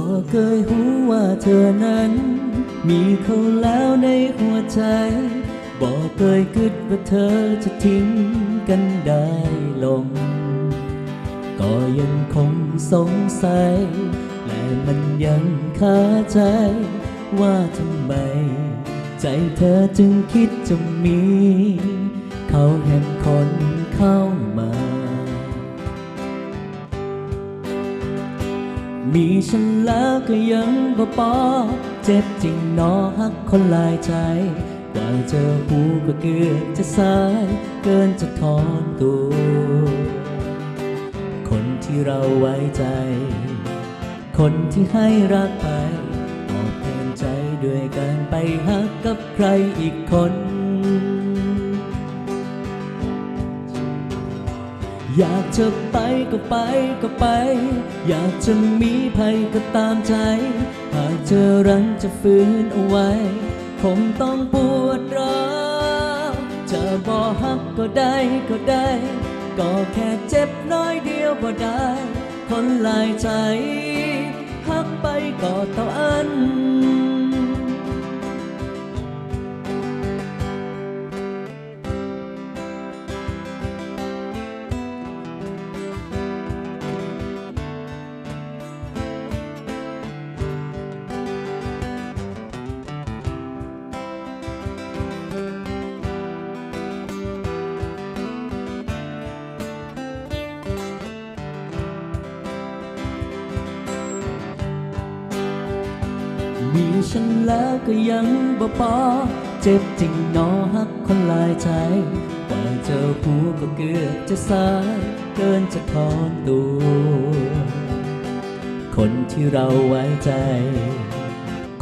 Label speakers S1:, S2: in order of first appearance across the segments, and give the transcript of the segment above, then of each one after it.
S1: บอก
S2: เคยหูว่าเธอนั้น มีเขาแล้วในหัวใจบอกเคยคิดว่าเธอจะทิ้งกันได้ลง ก็ยังคงสงสัย และมันยังคาใจ ว่าทำไม ใจเธอจึงคิดจะมี เขาแห่งคนเข้ามา มีฉันแล้วก็ยังบ่ปอเจ็บจริงนอหักคนหลายใจกว่าเจอหูก็เกือบจะสายเกินจะถอนตัว คนที่เราไว้ใจ คนที่ให้รักไปตอบแทนใจด้วยการไปหักกับใครอีกคน อยากจะไปก็ไปก็ไป อยากจะมีภัยก็ตามใจ หากเจอรังจะฟื้นเอาไว้ คงต้องปวดร้าวจะบอกฮักก็ได้ก็ได้ ก็แค่เจ็บน้อยเดียวก็ได้ คนหลายใจฮักไปก็ต้องอัน แล้วก็ยังบ่พอเจ็บจริงนอหักคนหลายใจกว่าเจอผูก็เกือบจะสายเกินจะถอนตัว คนที่เราไว้ใจ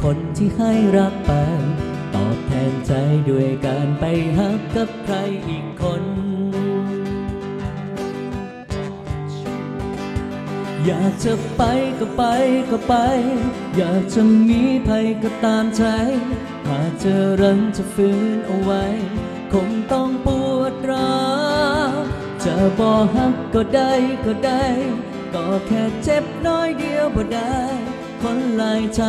S2: คนที่ให้รักไป ตอบแทนใจด้วยการไปหักกับใครอีกคน อยากจะไปก็ไปก็ไป อยากจะมีภัยก็ตามใจ หากเจอรังจะฟื้นเอาไว้ คงต้องปวดร้าวจะบอกฮักก็ได้ก็ได้ ก็แค่เจ็บน้อยเดียวบ่ได้ คนหลายใจ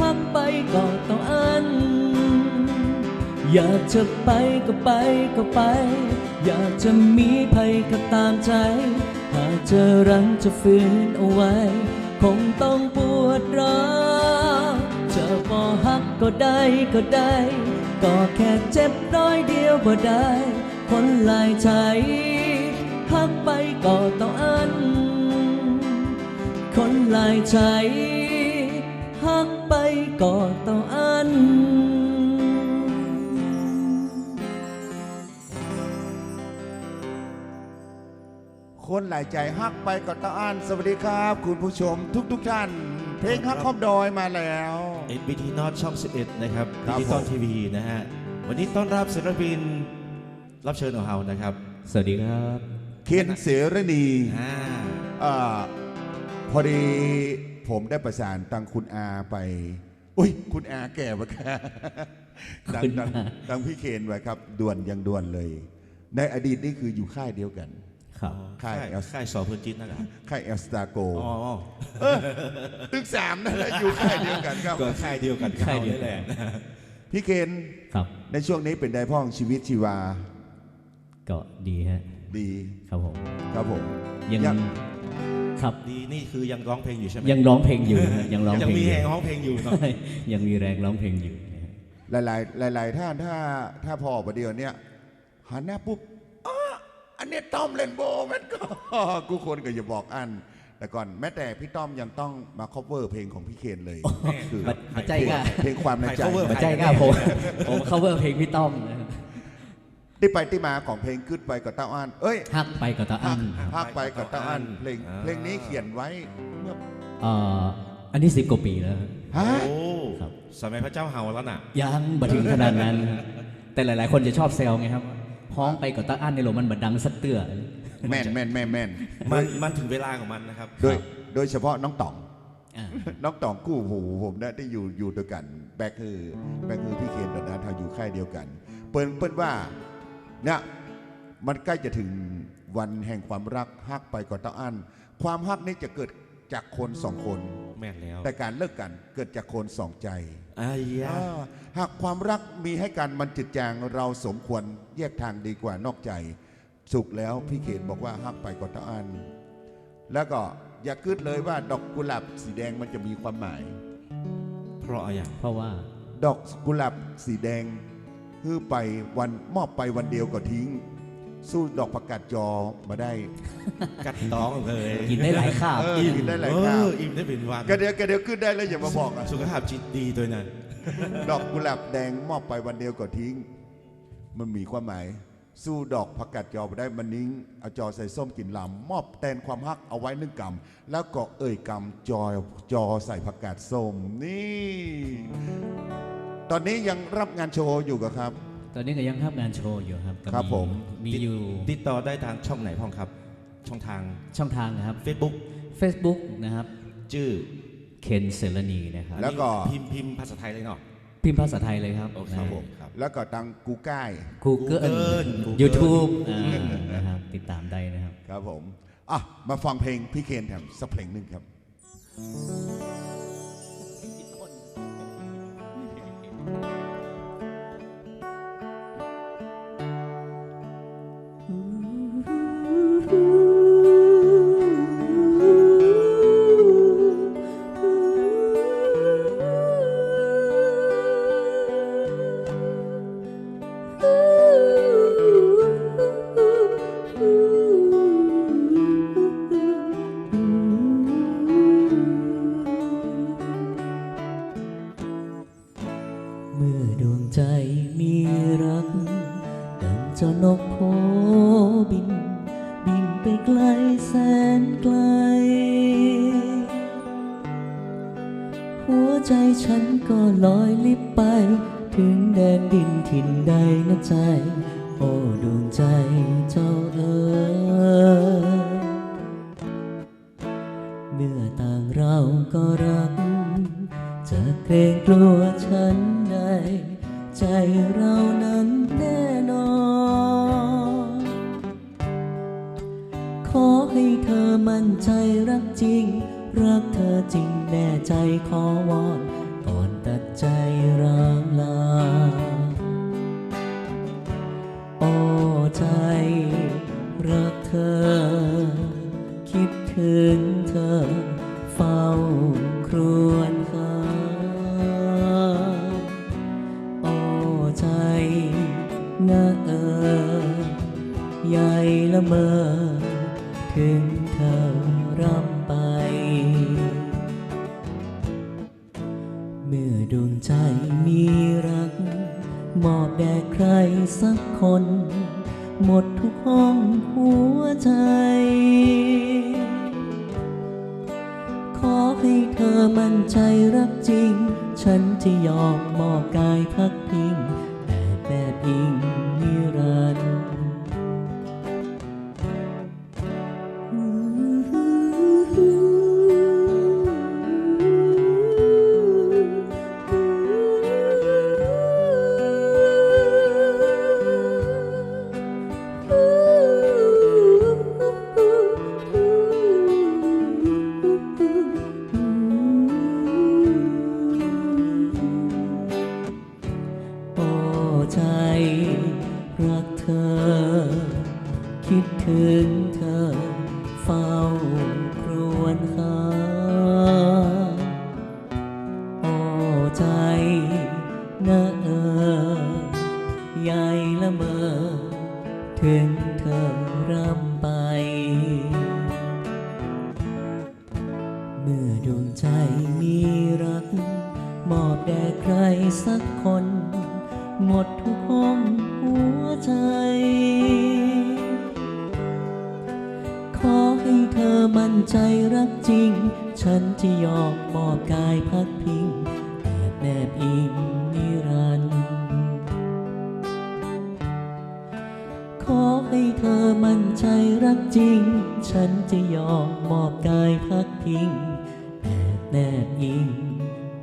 S2: ฮักไปก็ต้องอัน อยากจะไปก็ไปก็ไป อยากจะมีภัยก็ตามใจ จอรังจะฟื้นเอาไว้ คงต้องปวดร้าวจะบอฮักก็ได้ก็ได้ ก็แค่เจ็บน้อยเดียวบ่ได้ คนลายใจฮักไปก็ต้องอัน คนลายใจฮักไปก็ต้องอัน
S3: คนหลายใจฮักไปก็ต้องอ่านสวัสดีครับ คุณผู้ชมทุกทุกๆท่าน เพลงฮักคอมดอยมาแล้ว
S1: NBT North ช่อง 11 นะครับ
S3: ครั
S1: ดิ
S3: บ
S1: จิตอล
S3: ผม
S1: ทีวีนะฮะ วันนี้ต้อนรับศิลปิน รับเชิญของเรานะครับ
S2: สวัสดีครับ
S3: เคนเสรณี
S1: อ่า
S3: อาพอดีผมได้ประสานตังคุณอาไป อุ้ย คุณอาแก่ปะคะดัง
S2: คุณ
S3: ดัง
S2: อา
S3: ดังพี่เคนไว้ครับด่วนยังด่วนเลย ในอดีตนี่คืออยู่ค่ายเดียวกัน
S2: ครับ
S3: ค่าย
S1: ค่าย
S3: เอล
S1: ค่ายสอพื้นจิตนะครับ
S3: ค่ายเอลสตาโก
S1: อ๋อ
S3: ตึกสามนั่นแหละอยู่ค่ายเดียวกันครับ
S1: ก็ค่ายเดียวกัน
S2: ค่ายเดียว
S1: นี่แหละ
S3: พี่เคน
S2: ครับ
S3: ในช่วงนี้เป็นไดพ่องชีวิตชีวา
S2: ก็ดีฮะ
S3: ดี
S2: ครับผม
S3: ครับผม
S2: ยัง
S3: ยัง
S2: ครับ
S1: ดีนี่คือยังร้องเพลงอยู่ใช่ไหม
S2: ยังร้องเพลงอยู่ฮะยังร้อง
S1: ยัง
S2: เพลง
S1: มี
S2: อยู่
S1: แหงร้องเพลงอยู่เนาะ
S2: ยังมีแรงร้องเพลงอยู่นะฮะ
S3: หลายๆหลาย ๆ ท่านถ้าถ้าพอประเดี๋ยวเนี้ยหันหน้าปุ๊บอ้ออั นเนี้ยต้อมเลนโบว์มันก็กูคนก็อย่าบอกอัน แต่ก่อนแม้แต่พี่ต้อมยังต้องมา cover เพลงของพี่เคนเลยคือ
S2: บัดบัดใจกล้า
S3: เพลงความในใจ
S1: ใคร cover
S2: บัดใจกล้าผมผม cover เพลงพี่ต้อมนะฮะ
S3: ที่ไปที่มาของเพลงขึ้นไปกับเต้าอันเอ้ย
S2: ฮักไปกับตาอั
S3: ฮัก
S2: น
S3: ฮักไปกับเต้าอันเพลง
S1: อ่า
S3: เพลงนี้เขียนไว้เมื่อ
S2: เอ่ออันนี้สิบกว่าปีแล้ว
S3: ฮะ
S1: โอ้
S2: ครับ
S1: สมัยพระเจ้าเฮาแล้วน่ะ
S2: ยังบัถึงขนาดนั้นฮะแต่หลาย ๆ คนจะชอบแซวไงครับ ฮ้องไปกับตาอันในโรมันบัดดังสักเตื้อ
S3: แม่นแม่นแม่นแม่น
S1: มันมันถึงเวลาของมันนะครับ
S3: โดยโดยเฉพาะน้องต่อง
S2: อ่า
S3: น้องต่องกู้หูผมนะที่อยู่อยู่ด้วยกันแบกคือแบกคือพี่เคนตอนนั้นเราอยู่ค่ายเดียวกัน เปิ้นเปิ้นว่าเนี่ยมันใกล้จะถึงวันแห่งความรักฮักไปก่อนเต้าอันความฮักนี้จะเกิด จากคนสองคน
S1: แม่นแล้ว
S3: แต่การเลิกกันเกิดจากคนสองใจ
S1: ไอ้ยา
S3: อ่าหากความรักมีให้กันมันจืดจางเราสมควรแยกทางดีกว่านอกใจ สุขแล้วพี่เขนบอกว่าฮักไปก่อนเต้าอัน แล้วก็อย่าคิดเลยว่าดอกกุหลาบสีแดงมันจะมีความหมาย
S1: เพราะอะไร
S2: เพราะว่า
S3: ดอกกุหลาบสีแดงฮือไปวันมอบไปวันเดียวก็ทิ้ง สู้ดอกประกาศจอมาได้
S1: กัดต้องเลย
S2: กินได้หลายคาบ
S3: เออกินได้หลาย
S1: เอ
S3: ครา
S1: อบอิ่มได้เป็นวัน
S3: กระเดียวกระเดียวขึ้นได้แล้วอย่ามาบอกนะ
S1: สุขภาพจิตดีด้วยนะ
S3: ดอกกุหลาบแดงมอบไปวันเดียวก็ทิ้ง มันมีความหมาย สู้ดอกผักกาดจอไปได้มันนิ้งเอาจอใส่ส้มกลิ่นลำมอบแทนความฮักเอาไว้หนึ่งกำแล้วก็เอ่ยกำจอจอใส่ผักกาดส้มนี่ ตอนนี้ยังรับงานโชว์อยู่กับครับ
S2: ตอนนี้ก็ยังทำงานโชว์อยู่ครับก็
S3: ครับผม
S2: มีอยู่
S1: ติดต่อได้ทางช่องไหนพ่องครับ ช่องทาง
S2: ช่องทางนะครับ
S1: Facebook
S2: Facebook นะครับ
S1: ชื่อ
S2: เคนเซลนีนะครับ
S3: แล้วก็
S1: พิมพ์พิมพ์ภาษาไทยเลยเนาะ
S2: พิมพ์ภาษาไทยเลยครับ
S1: โอเค
S2: นะ
S1: ผมครับ
S3: แล้วก็ตังกูก้าย
S2: Google
S1: Google
S2: YouTube อ่านะครับติดตามได้นะครับ
S3: ครับผม อะ มาฟังเพลงพี่เคนแถมสักเพลงหนึ่งครับ
S2: รงกลัวฉัน เมื่อดวงใจมีรัก มอบแด่ใครสักคน หมดทุกห้องหัวใจ ขอให้เธอมั่นใจรักจริง ฉันจะยอมมอบกายพักพิงแต่แบบพิง คิดถึงเธอ แอบแนบอิง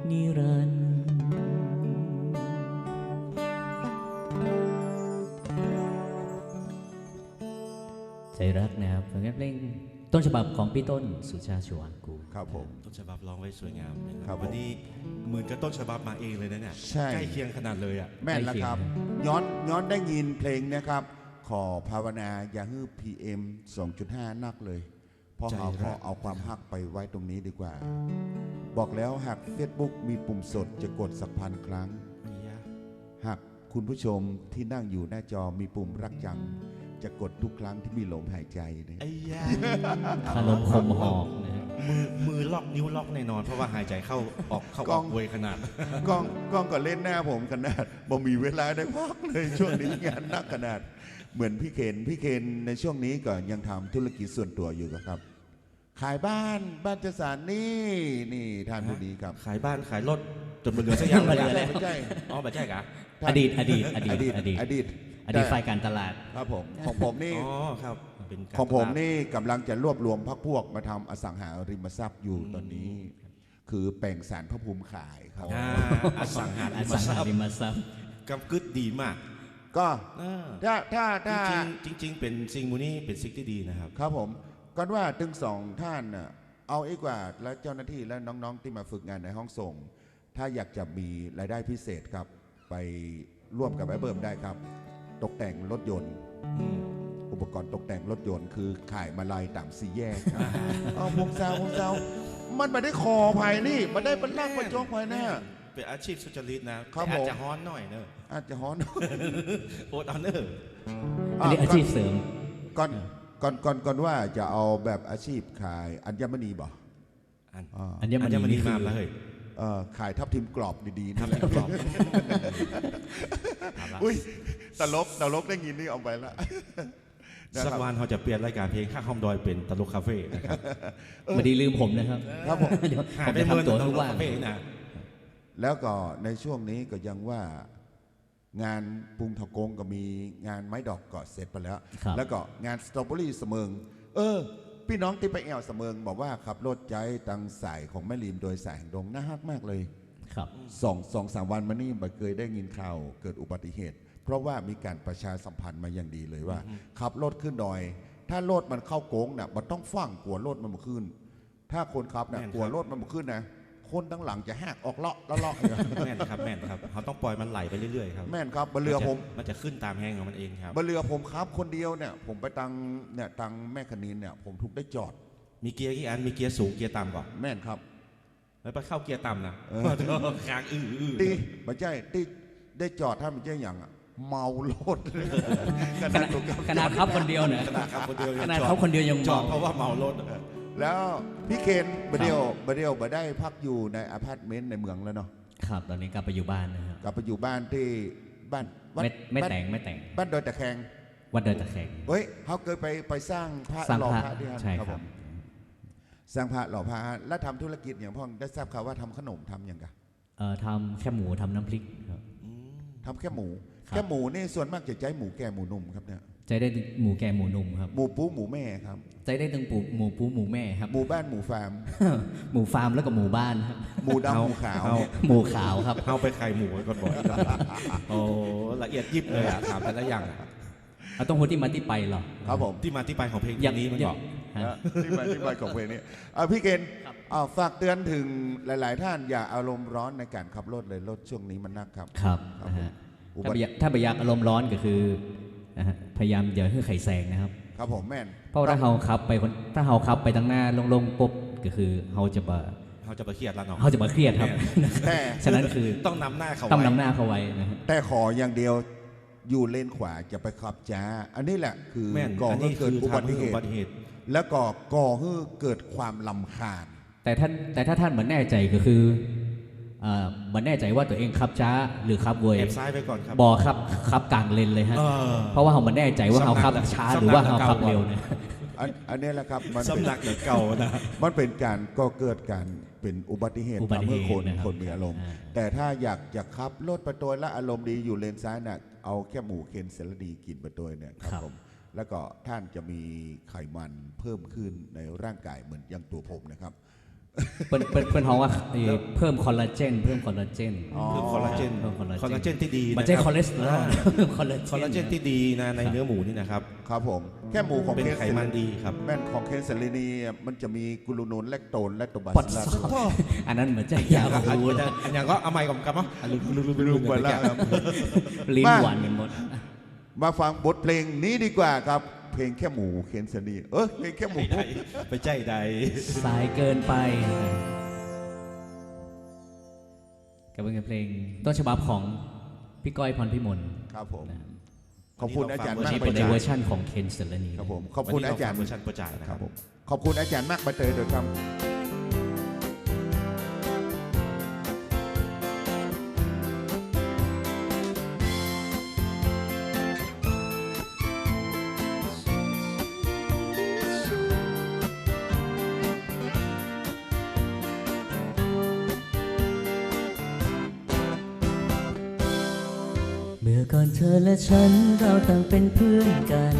S2: นิรันดร์ใจรักนะครับผลงานเพลงต้นฉบับของพี่ต้นสุชาติชวางกูล
S3: ครับผม
S1: ต้นฉบับร้องไว้สวยงามนะค
S3: ครั
S1: รั
S3: บบผม
S1: วันนี้เหมือนกับต้นฉบับมาเองเลยนะเนี่ย
S3: ใช่
S1: ใกล้เคียงขนาดเลยอะ
S3: แม่นแล้วครับ ย้อนย้อนได้ยินเพลงนะครับ ขอภาวนาอย่าฮื้อ PM 2.5 นักเลยเพราะ
S1: ใจ
S3: เราข
S1: รั
S3: อกเอาความฮักไปไว้ตรงนี้ดีกว่า บอกแล้วหาก Facebook มีปุ่มสดจะกดสักพันครั้งหากคุณผู้ชมที่นั่งอยู่หน้าจอมีปุ่มรักจัง จะกดทุกครั้งที่มีลมหายใจนะ
S1: ไอ้ยา
S2: คารมคมหอกนะฮะ
S1: มือมือล็อกนิ้วล็อกแน่นอน เพราะว่าหายใจเข้าออกเข้าออกเวยขนาด
S3: กล้องกล้องก็เล่นหน้าผมขนาดบ่มีเวลาได้พักเลยช่วงนี้งานหนักขนาด เหมือนพี่เคนพี่เคนในช่วงนี้ก็ยังทำธุรกิจส่วนตัวอยู่ครับ ขายบ้านบ้านจัดสรรนี่นี่ท่านผู้นี้ครับ
S1: ขายบ้านขายรถจนมันเหลือสักอย่าง
S2: ไม่เหลือ
S1: เลย
S3: ไม่ใช่
S1: อ๋อไม่ใช่กะ
S3: ท่าน
S2: อดีตอดีตอดี
S3: อ
S2: ต
S3: ดีต
S2: อดีต
S3: อดีต
S2: อดีตฝ่ายการตลาด
S3: ครับผมของผมนี่
S1: อ๋อครับเป็นการ
S3: ของผม
S1: ตลาด
S3: นี่กำลังจะรวบรวมพักพวกมาทำอสังหาริมทรัพย์อยู่ตอนนี้ คือแปลงสารพระภูมิขายครับ
S1: อ่าอสังหา
S2: อ
S1: ริม
S2: สัง
S1: ทรั
S2: หา
S1: พย์
S2: ริมทรัพย์
S1: กำกึดดีมาก
S3: ก็
S1: อ่า
S3: ถ้าถ้าถ้า
S1: จริงๆจริงๆเป็นสิ่งมูนี้เป็นสิ่งที่ดีนะครับ
S3: ครับผม ก็ว่าถึงสองท่านน่ะเอาอีกว่าและเจ้าหน้าที่และน้องๆ ที่มาฝึกงานในห้องส่ง ถ้าอยากจะมีรายได้พิเศษครับ ไปร่วมกับไอ้เบิ่มได้ครับ ตกแต่งรถยนต์
S1: อืม
S3: อุปกรณ์ตกแต่งรถยนต์คือขายมาลายต่ำสี่แยกครับเอาพงเซาพงเซามันมาได้คอภายนี่มาได้บรรลักประจงภายหน้า
S1: เป็นอาชีพสุจริตนะครับแต่อาจ
S3: ผม
S1: จะฮ้อนหน่อยเนอะ
S3: อาจจะฮ้อน
S1: โอดเอาเนอะ
S2: อันนี้อาชีพเสริม
S3: ก่อน ก่อนก่อนก่อนว่าจะเอาแบบอาชีพขายอัญมณีบ่
S1: อัน
S3: อ่า
S2: อัญม
S1: อั
S2: ณี
S1: ญมณี
S2: นี่คื
S1: มา
S2: อ
S1: แล้วเฮ้ย
S3: เอ่อขายทับทิมกรอบดีๆนี่แหละ
S1: กรอบ
S3: อุ้ยตลกตลกได้ยินนี่เอาไปละนะ
S1: สัก
S3: ครับ
S1: วันเขาจะเปลี่ยนรายการเพลงข้างห้องดอยเป็นตลกคาเฟ่นะครับ
S2: ไม่ได้ลืมผมนะครับ
S3: ครับผม
S2: เดี๋ยว
S1: หา
S2: ผ
S1: ย
S2: ม
S1: ไป
S2: จะ
S1: เมื่อ
S2: ทำตัว
S1: ต
S2: ทุ
S1: ล
S2: ก
S1: ก
S2: วัน
S1: คาเฟ่นะ
S3: แล้วก็ในช่วงนี้ก็ยังว่า งานปรุงทะกงก็มีงานไม้ดอกก็เสร็จไปแล้ว
S2: ครับ
S3: แล้วก็งานสตรอเบอรี่เสมิง เออ พี่น้องที่ไปแอวเสมิง บอกว่าขับรถใจตังสายของแม่ริมโดยสายแห่งดงน่าฮักมากเลย
S2: ครับ
S3: สองสองสามวันมานี่บ่เคยได้ยินข่าวเกิดอุบัติเหตุ เพราะว่ามีการประชาสัมพันธ์มาอย่างดีเลยว่า ขับรถขึ้นดอย ถ้ารถมันเข้าโค้งน่ะมันต้องฟังกลัวรถมันมาขึ้น ถ้าคนขับน่ะกลัวรถมันมาขึ้นนะ คนทั้งหลังจะแหกออกเลาะเลาะเลาะอย่าง
S1: แม่นครับแม่นครับเขาต้องปล่อยมันไหลไปเรื่อยๆครับ
S3: แม่นครับบนเรือผม
S1: นจะขึ้นตามแห้งของมันเองครับ
S3: บนเรือผมครับคนเดียวเนี่ยผมไปตังเนี่ยตังแม่คณินเนี่ยผมถูกได้จอด
S1: มีเกียร์กี่อันมีเกียร์สูงเกียร์ต่ำก่อน
S3: แม่นครับ
S1: แล้วไปเข้าเกียร์ต่ำนะ
S3: เออ
S1: ค้างอื้ออื้อ
S3: ตีไม่ใช่ตีได้จอดถ้ามันใช่อย่างอะเมารถขนาดถูกกับ
S2: ขนาดเขาคนเดียวเนี่ย
S1: ขนาดขับคนเดียวยัง
S2: ขนาด
S1: จอ
S2: เขาคนเดียวยัง
S1: จอ
S2: เมา
S1: ดเพราะว่าเมารถ
S3: แล้วพี่เคนบเดียวบเดียวบได้พักอยู่ในอพาร์ตเมนต์ในเมืองแล้วเนาะ
S2: ครับ ตอนนี้กลับไปอยู่บ้านนะครับ
S3: กลับไปอยู่บ้านที่บ้านวัด
S2: ไม่ไม่
S3: บ้าน
S2: แต่งไม่แต่ง
S3: บ้านดอยตะแคง
S2: วัดเดินตะแคง
S3: เฮ้ยเขาเคยไปไปสร้างพระ
S2: สร้าง
S3: หล่อ
S2: พระ
S3: พระที่นั่น
S2: ใช่
S3: ครับ
S2: ค
S3: ผ
S2: รับ
S3: มสร้างพระหล่อพระแล้วทำธุรกิจอย่างพ่อได้ทราบข่าวว่าทำขนมทำอย่างกะ
S2: เอ่อทำแค่หมูทำน้ำพริกครับ
S3: ทำแค่หมู
S2: ครับ
S3: แค่หมูนี่ส่วนมากจะใช้หมูแก่หมูนุ่มครับเนี่ย
S2: ใจได้หมูแก่หมูนุ่มครับ
S3: หมูปูหมูแม่ครับ
S2: ใจได้ตั้งปูหมูปูหมูแม่ครับ
S3: หมูบ้านหมูฟาร์ม
S2: หมูฟาร์มแล้วก็หมูบ้านครับ
S3: หมูดำหมูขาว
S1: เอา
S2: หมูขาวครับ
S1: เข้าไปไข่หมูไว้ก่อนบ่อยโอ้ละเอียดยิบเลยอะถามแต่ละอย่างอะ
S2: เอาต้องพูดที่มาที่ไปเหรอ
S3: ครับผม
S1: ที่มาที่ไปของเพลง
S2: อย่าง
S1: นี้มัน
S2: อย่า
S1: บอก
S2: ฮะ
S3: นะที่มาที่มาของเพลงนี้อะพี่เกณฑ์อะฝากเตือนถึงหลาย ๆ ท่านอย่าอารมณ์ร้อนในการขับรถเลยรถช่วงนี้มันนักครับ
S2: ครับ
S3: ครับ
S2: นะฮะ
S3: ผม
S2: ถ้าไปอยากถ้าไปอยากอารมณ์ร้อนก็คือ นะฮะพยายามอย่าให้ไข่แซงนะครับ
S3: ครับผมแม่น
S2: เพราะว่าถ้าเฮาขับไปคนถ้าเฮาขับไปทางหน้าลงๆปุ๊บก็คือเฮาจะบ่
S1: เฮ
S4: เขาจะมาเครียดแล้วเนาะ
S2: เขาจะมาเครียดครับ
S3: แต่
S2: ฉะนั้นคือ
S4: ต้องนำหน้าเขา
S2: ต้อง
S4: ไว้
S2: นำหน้าเขาไว้นะฮะ
S3: แต่ขออย่างเดียวอยู่เลนขวาจะไปขับจ้า อันนี้แหละคือ
S4: แม่น
S3: ก่อ
S4: อัน
S3: ให้
S4: นี้
S3: เกิด
S4: คือ
S3: อุบัติเห
S4: ทำให้
S3: ตุ
S4: อุบัติเหตุ
S3: แล้วก็ก่อให้เกิดความลำคาญ
S2: แต่ท่านแต่ถ้าท่านเหมือนแน่ใจก็คืออ่าเห มันแน่ใจว่าตัวเองขับช้าหรือขับเวย
S4: แอบซ้ายไปก่อนครับ
S2: บอครับขับกลางเลนเลยฮะ
S4: เออ
S2: เพราะว่าเขาเหมันแน่ใจว่าเขาขับช้าหรือว่าเขาขับเร็วเนี่ย
S3: อันอันนี้แหละครับมันเป็น
S4: สำนักเหนือเก่านะ
S3: มันเป็นการก็เกิดการเป็นอุบัติเหตุ
S2: อุบัติ
S3: ทำ
S2: เห
S3: ให้
S2: ตุ
S3: คน
S2: นะครับ
S3: คนมีอารมณ์
S2: อ่า
S3: แต่ถ้าอยากจะขับรถไปตัวและอารมณ์ดีอยู่เลนซ้ายน่ะเอาแค่หมูเคนเซลดีกินไปตัวเนี่ยครับผมแล้วก็ท่านจะมีไขมันเพิ่มขึ้นในร่างกายเหมือนอย่างตัวผมนะครับ
S2: เปิ้นเปิ้นเปิ้นฮ้องว่าเอ่อเพิ่มคอลลาเจน เพิ่มคอลลาเจน
S3: อ๋อ
S4: เพิ่มคอลลาเจน
S2: เพิ่มคอลลาเจน
S4: คอลลาเจนที่ดี
S2: มันใช่ะ
S4: รับ
S2: คอเลสเตอรอลคอลลาเจน
S4: คอลลาเจนที่ดีนะในเนื้อหมูนี่นะครับ
S3: ครับผม แค่หมูของ
S4: เป็น
S3: เค
S4: ไขมันดีครับ
S3: แม่นของเคนเซลนีมันจะมีกลูโนนแลคโตนและตัวบา
S2: ปัส
S3: ซิลลัส
S2: สาวะอันนั้นเหมือนจะยาว
S4: อัน
S2: คู
S4: นี้จะอันอย่างก็เอาไม้กับกับมั้งลืมลืมลืม
S3: ลื
S4: ลื
S3: ม
S4: ม
S3: ไป
S4: ไป
S3: แล้
S4: แล้วว
S3: ครับ
S2: ลิ้น
S3: มา
S2: หวานกันหมด
S3: มาฟังบทเพลงนี้ดีกว่าครับ เพลงแค่หมูเคนเซลนีเออเพลงแค่หมู
S4: ไปใจใด
S2: สายเกินไปกับเป็นเพลงต้นฉบับของพี่ก้อยพรพิมล
S3: ครับผมขอบคุณอาจารย์
S2: วัน
S3: มาก
S2: นี้
S3: ใบ
S2: เป็น
S3: เต
S2: ใน
S3: ย
S2: เวอร์ชั่นของเคนเซลนี
S3: ครับผมขอบคุณอาจารย์
S4: เวอร์ชันประจ่ายนะ
S3: ค
S4: ค
S3: รั
S4: รั
S3: บบผมขอบคุณอาจารย์มากใบเตยด้วยครับ
S2: ก่อนเธอและฉันเราต่างเป็นเพื่อนกัน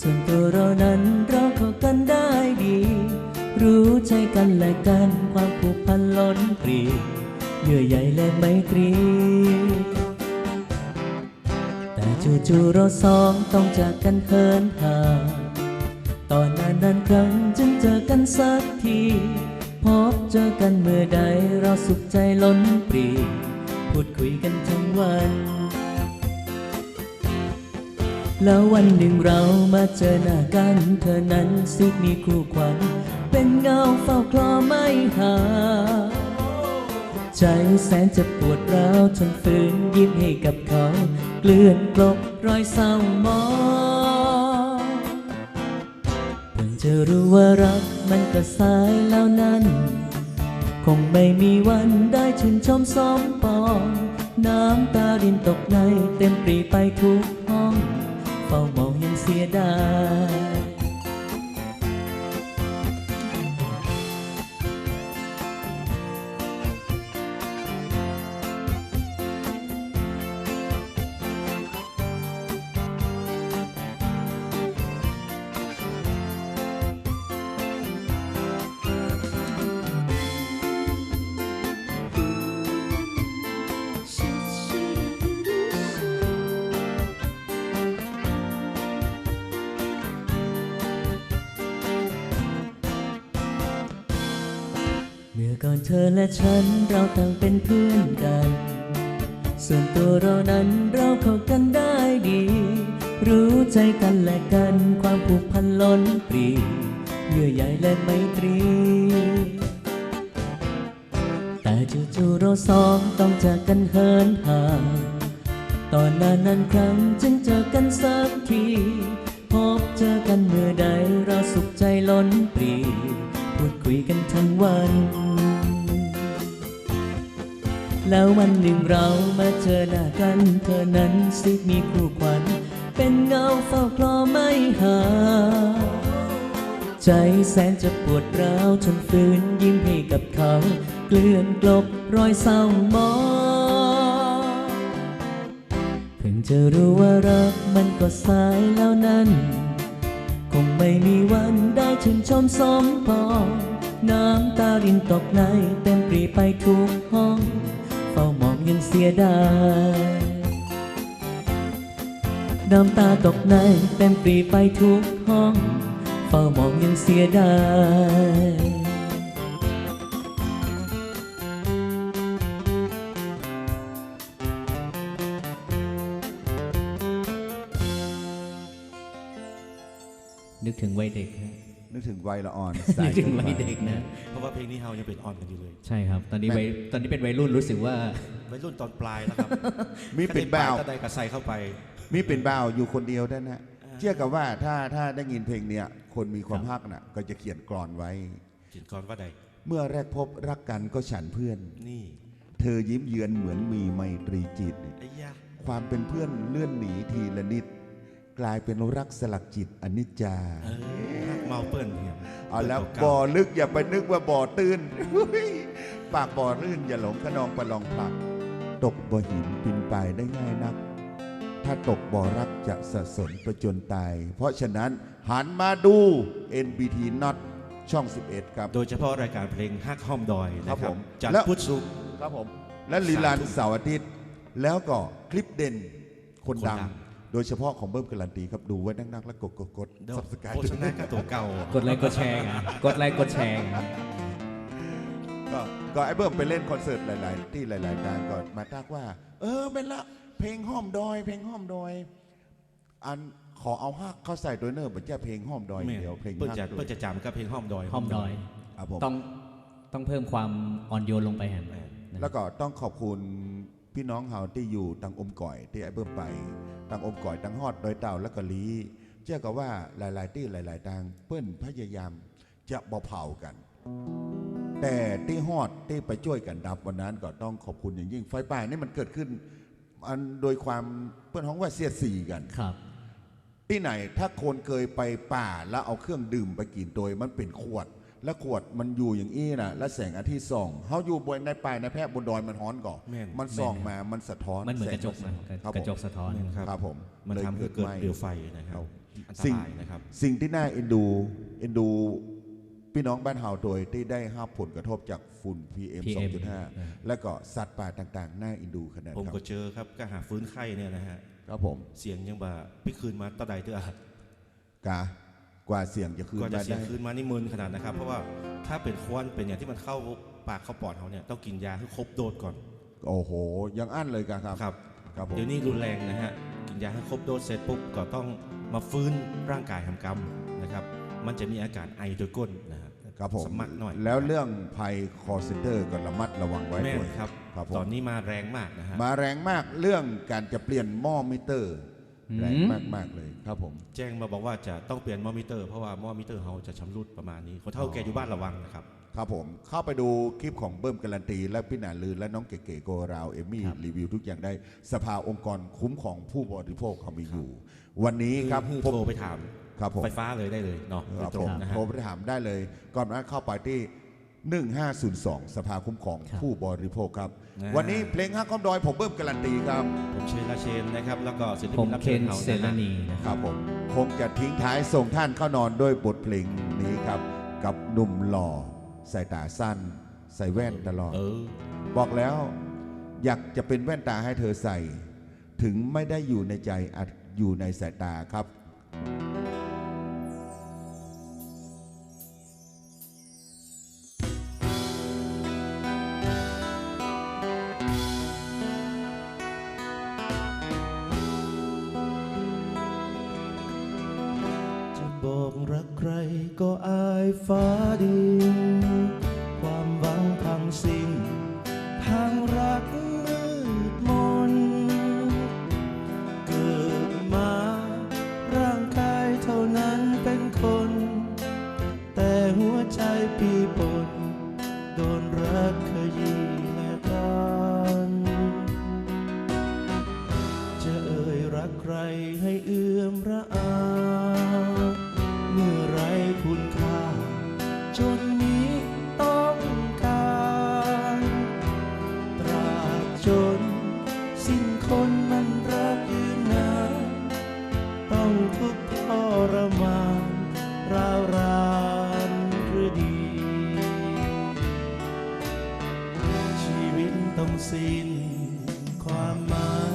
S2: ส่วนตัวเรานั้นเราเข้ากันได้ดี รู้ใจกันและกันความผูกพันล้นปรีเยื่อใยและไมตรี แต่จู่ๆเราสองต้องจากกันเหินห่างตอนนานนานครั้งจึงเจอกันสักที พบเจอกันเมื่อใดเราสุขใจล้นปรีพูดคุยกันทั้งวัน แล้ววันหนึ่งเรามาเจอหน้ากัน เธอนั้นสิมีคู่ขวัญ เป็นเงาเฝ้าคลอไม่ห่างใจแสนจะปวดร้าวทนฝืนยิ้มให้กับเขา เกลื่อนกลบรอยเศร้ามองเพิ่งจะรู้ว่ารักมันก็สายแล้วนั้น คงไม่มีวันได้ชื่นชมสมปอง น้ำตารินตกในเต็มปรีไปทุก เฝ้ามองยังเสียดาย มื่อก่อนเธอและฉันเราต่างเป็นเพื่อนกัน ส่วนตัวเรานั้นเราเข้ากันได้ดี รู้ใจกันและกันความผูกพันล้นปรีเยื่อใยและไมตรี แต่จู่ๆเราสองต้องจากกันเหินห่างตอนนานนั้นครั้งจึงเจอกันสักที พบเจอกันเมื่อใดเราสุขใจล้นปรีพูดคุยกันทั้งวัน แล้ววันหนึ่งเรามาเจอหน้ากัน เธอนั้นสิมีคู่ขวัญ เป็นเงาเฝ้าคลอไม่หา ใจแสนจะปวดร้าวทนฝืนยิ้มให้กับเขา เกลื่อนกลบรอยเศร้ามอง เพิ่งจะรู้ว่ารักมันก็สายแล้วนั้น คงไม่มีวันได้ชื่นชมสมปองน้ำตารินตกในเต็มปรีไปทุกห้อง ฝ้ามองยังเสียดายน้ำตาตกในเต็มปรีไปทุกห้องเฝ้ามองยังเสียดายนึกถึงวัยเด็กฮะ
S3: นึกถึงวัยละอ่อน
S2: นึกถึงวัยเด็กนะ
S4: เพราะว่าเพลงนี้เฮายังเป็นออนกันอยู่เลย
S2: ใช่ครับ ตอนนี้วัยตอนนี้เป็นวัยรุ่นรู้สึกว่า
S4: วัยรุ่นตอนปลายแล้วครับ
S3: มีเป็นบ่าว
S4: ถ้าได้กระใสเข้าไป
S3: มีเป็นบ่าวอยู่คนเดียวได้นะเชื่อกับว่าถ้าถ้าได้ยินเพลงเนี้ยคนมีความฮักน่ะ ก็จะเขียนกรอนไว้
S4: กินก่อนว่าใด
S3: เมื่อแรกพบรักกันก็ฉันเพื่อน
S4: นี่
S3: เธอยิ้มเยือนเหมือนมีไมตรีจิต
S4: ไอ้ยะ
S3: ความเป็นเพื่อนเลื่อนหนีทีละนิด กลายเป็นรักสลักจิตอนิจจา
S4: เออฮักเมาเปิ้ลเนี่ย
S3: เอาแล้ว
S4: เปิ้
S3: บ่อ
S4: เก่า
S3: ลึกอย่าไปนึกว่าบ่อตื้นอุ๊ยปากบ่อรื่นอย่าหลงขนองประลองผลัก ตกบ่อหินปินไปได้ง่ายนัก ถ้าตกบ่อรักจะสะสนประจนตาย เพราะฉะนั้นหันมาดู NBT Not ช่อง 11 ครับ
S4: โดยเฉพาะรายการเพลงฮักห้อมดอยนะค
S3: ครั
S4: รั
S3: บบผม
S4: จัด
S3: แล้ว
S4: พุทธสุข
S3: ครับผม และลีลานเสาร์อาทิตย์ แล้วก็คลิปเด่นคน
S4: คนดั
S3: ดัง
S4: ง
S3: โดยเฉพาะของเบิ้มการันตีครับดูไว้นักๆแล้วกดกดกด
S4: เดี๋ยว
S3: สับสกาย
S4: โฆษณากับตัวเก่า
S2: กดไลค์กดแชร์ไงกดไลค์กดแชร์ไง
S3: ก็ก็ไอ้เบิ้มไปเล่นคอนเสิร์ตหลาย ๆ ที่หลายๆการก็มาทักว่า เออเป็นละเพลงห้อมดอย เพลงห้อมดอย อันขอเอาฮักเข้าใส่ตัวเนอร์เหมือนจะเพลงห้อมดอย
S4: แม่
S3: เดียวเพลง
S4: เปิ้ล
S3: ฮัก
S4: จะ
S3: ด้ว
S4: เปิ้ล
S3: ย
S4: จะจำกับเพลงห้อมดอย
S2: ห้อมดอย
S3: ครับผม
S2: ต้องต้องเพิ่มความอ่อนโยนลงไปแฮม
S3: แล้วก็ต้องขอบคุณ พี่น้องเฮาที่อยู่ตังอมก่อยที่ไอ้เบิ้มไปตังอมก่อยตังฮอดดอยเต่าและกะลี เชื่อกับว่าหลายๆที่หลาย ๆ ทางเปิ้นพยายามจะบ่เผากัน แต่ที่ฮอดที่ไปช่วยกันดับวันนั้นก็ต้องขอบคุณอย่างยิ่งไฟป่านี่มันเกิดขึ้นอันโดยความเปิ้นฮ้องว่าเสียดสีกัน
S2: ครับ
S3: ที่ไหนถ้าคนเคยไปป่าแล้วเอาเครื่องดื่มไปกินโดยมันเป็นขวด แล้วขวดมันอยู่อย่างอี้นะแล้วแสงอาทิตย์ส่องเขาอยู่บนในป่าในแพร่บนดอยมันฮ้อนก่อน
S4: แม่น
S3: มันส่องมามันสะท้อน
S2: มันเหมือนกระจก
S3: แส
S2: นะ
S3: งครับ
S2: กระจ
S3: ผ
S2: ก
S3: ม
S2: สะท้อน
S4: แม่นครับ
S3: ครับผม
S4: มัน
S3: ลย
S4: ทำให้เกิด
S3: ไหม้
S4: เปลวไฟนะครับอันต
S3: สิ่ง
S4: รายนะครับ
S3: สิ่งที่น่าเอ็นดูเอ็นดูพี่น้องบ้านเฮาโดยที่ได้รับผลกระทบจากฝุ่น PM
S2: PM
S3: 2.5 และก็สัตว์ป่าต่างๆ น่าเอ็นดูขนาด
S4: ผม
S3: ครั
S4: ก็
S3: บ
S4: เจอครับก็หาฟื้นไข้เนี่ยนะฮะ
S3: ครับผม
S4: เสียงยังบ่าพี่คืนมาตะใดเตื้อกา
S3: กว่าเสียงจะคืน
S4: ก็จะ
S3: มา
S4: เสียง
S3: ได้
S4: คืนมานี่มึนขนาดนะครับ เพราะว่าถ้าเป็นควันเป็นอย่างที่มันเข้าปากเข้าปอดเขาเนี่ยต้องกินยาให้ครบโดสก่อน
S3: โอ้โห ยังอั้นเลยครับ
S4: ครับ
S3: ครับผม
S4: เดี๋ยวนี้รุนแรงนะฮะ กินยาให้ครบโดสเสร็จปุ๊บก็ต้องมาฟื้นร่างกายทำกรรมนะครับ มันจะมีอาการไอโดยก้นนะครับ
S3: ครับผม
S4: สมัครหน่อย
S3: แล้วเรื่องภัยคอเซนเตอร์ก็ระมัดระวังไว้
S4: แม่
S3: ด้วย
S4: ครับ
S3: ครับผม
S4: ตอนนี้มาแรงมากนะฮะ
S3: มาแรงมากเรื่องการจะเปลี่ยนหม้อมิเตอร์
S2: อืม
S3: แรงมากมาก ๆ เลย ครับผม
S4: แจ้งมาบอกว่าจะต้องเปลี่ยนหมอมิเตอร์เพราะว่าหมอมิเตอร์เขาจะชำรุดประมาณนี้คนเท่าแก่อยู่บ้านระวังนะครับ
S3: ครับผมเข้าไปดูคลิปของเบิ้มการันตี และพี่หนาลือ และน้องเก๋ๆโกราวเอมี่
S2: ครับ
S3: รีวิวทุกอย่างได้สภาองค์กรคุ้มของผู้บริโภคเขามีอยู่ วันนี้ครับ
S4: คือ
S3: ผม
S4: โทรไปถาม
S3: ครับผม
S4: ไฟฟ้าเลยได้เลยเนาะ
S3: ครับ
S4: โดยตร
S3: ผ
S4: ง
S3: ม
S4: นะฮะ
S3: โทรไปถามได้เลย ก่อนหน้านั้นเข้าไปที่ 1502 สภาคุ้มครอง
S2: ครับ
S3: ผู้บริโภคครับ
S4: อ่า
S3: วันนี้เพลงฮักก้อมดอยผมเบิ้มการันตีครับ
S4: ผมเชนลาเชนนะครับแล้วก็ศิล
S2: ผ
S4: ปิ
S2: ม
S4: นรับ
S2: เคน
S4: เชิญเขา
S2: เซ
S4: นะ
S2: รา
S4: ฮะ
S2: นีนะ
S3: ค
S2: ครับ
S3: รับผมคงจะทิ้งท้ายส่งท่านเข้านอนด้วยบทเพลงนี้ครับ กับหนุ่มหล่อใส่ตาสั้น ใส่แว่นตลอด
S4: เออ
S3: บอกแล้วอยากจะเป็นแว่นตาให้เธอใส่ ถึงไม่ได้อยู่ในใจอาจอยู่ในสายตาครับ
S1: อกรักใครก็อายฟ้าดินความหวังพังสิ้น ต้องสิ้นความหมาย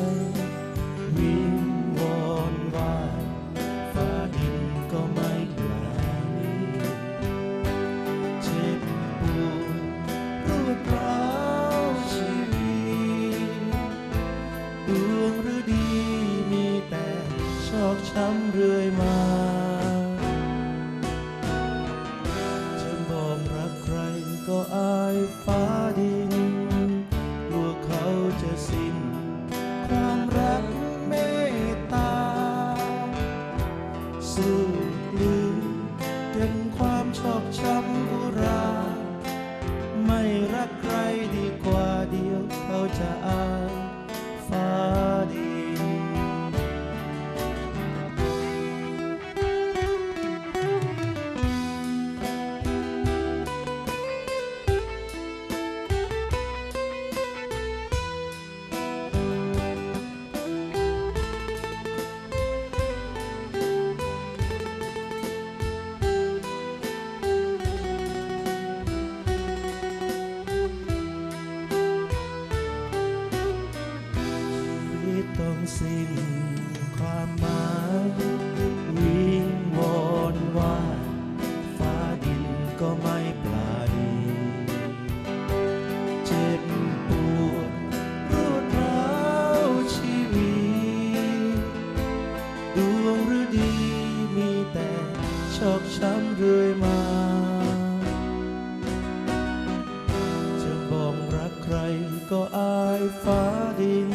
S1: ก็อายฟ้าดิน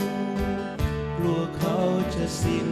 S1: กลัวเขาจะสิ้น